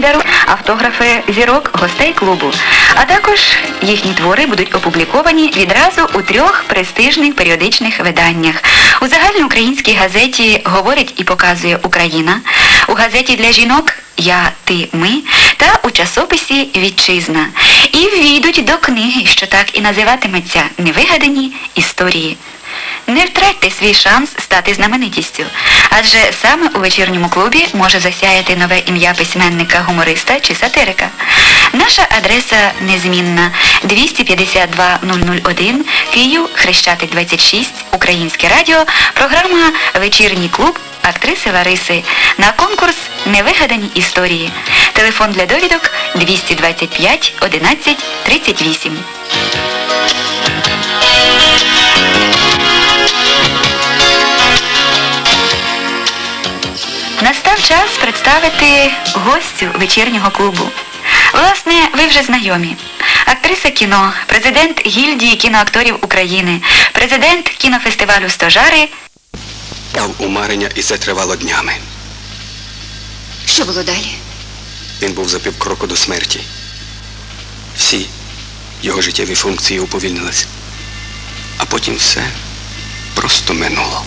дарунки, автографи зірок гостей клубу. А також їхні твори будуть опубліковані відразу у трьох престижних періодичних виданнях. У загальноукраїнській газеті говорить і показує Україна, у газеті для жінок Я, ти, ми та у часописі Вітчизна. І ввійдуть до книги, що так і називатиметься Невигадані історії. Не втратьте свій шанс стати знаменитістю, адже саме у вечірньому клубі може засяяти нове ім'я письменника, гумориста чи сатирика. Наша адреса незмінна 252 001 Київ, Хрещатик 26, Українське радіо, програма Вечірній клуб актриси Лариси на конкурс Невигадані історії. Телефон для довідок 225 11 38. Представити гостю вечірнього клубу. Власне, ви вже знайомі. Актриса кіно, президент гільдії кіноакторів України, президент кінофестивалю Стожари Дав умарення і це тривало днями. Що було далі? Він був за півкроку до смерті. Всі його життєві функції уповільнились. А потім все просто минуло.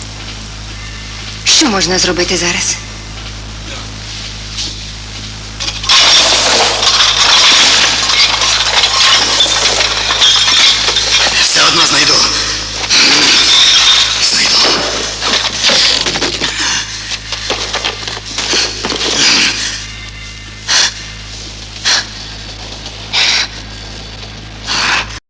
Що можна зробити зараз?